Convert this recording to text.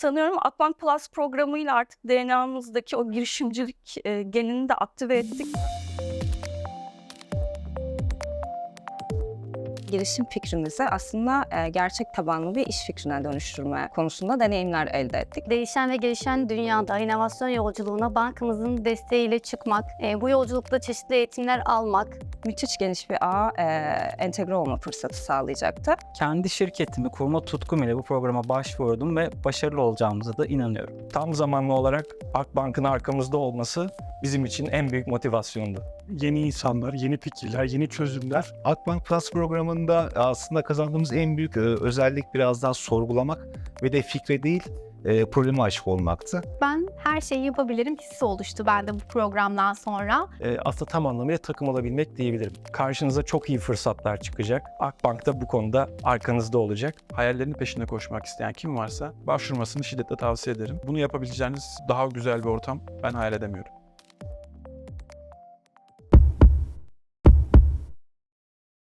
Sanıyorum Akbank Plus programıyla artık DNA'mızdaki o girişimcilik genini de aktive ettik. Girişim fikrimizi aslında e, gerçek tabanlı bir iş fikrine dönüştürme konusunda deneyimler elde ettik. Değişen ve gelişen dünyada inovasyon yolculuğuna bankamızın desteğiyle çıkmak, e, bu yolculukta çeşitli eğitimler almak, Müthiş geniş bir ağ e, entegre olma fırsatı sağlayacaktı. Kendi şirketimi kurma tutkum ile bu programa başvurdum ve başarılı olacağımıza da inanıyorum. Tam zamanlı olarak Akbank'ın arkamızda olması bizim için en büyük motivasyondu. yeni insanlar, yeni fikirler, yeni çözümler. Akbank Plus programında aslında kazandığımız en büyük e, özellik biraz daha sorgulamak ve de fikre değil e, probleme aşık olmaktı. Ben her şeyi yapabilirim hissi oluştu bende bu programdan sonra. Ee, aslında tam anlamıyla takım olabilmek diyebilirim. Karşınıza çok iyi fırsatlar çıkacak. Akbank da bu konuda arkanızda olacak. hayallerinin peşinde koşmak isteyen kim varsa başvurmasını şiddetle tavsiye ederim. Bunu yapabileceğiniz daha güzel bir ortam ben hayal edemiyorum.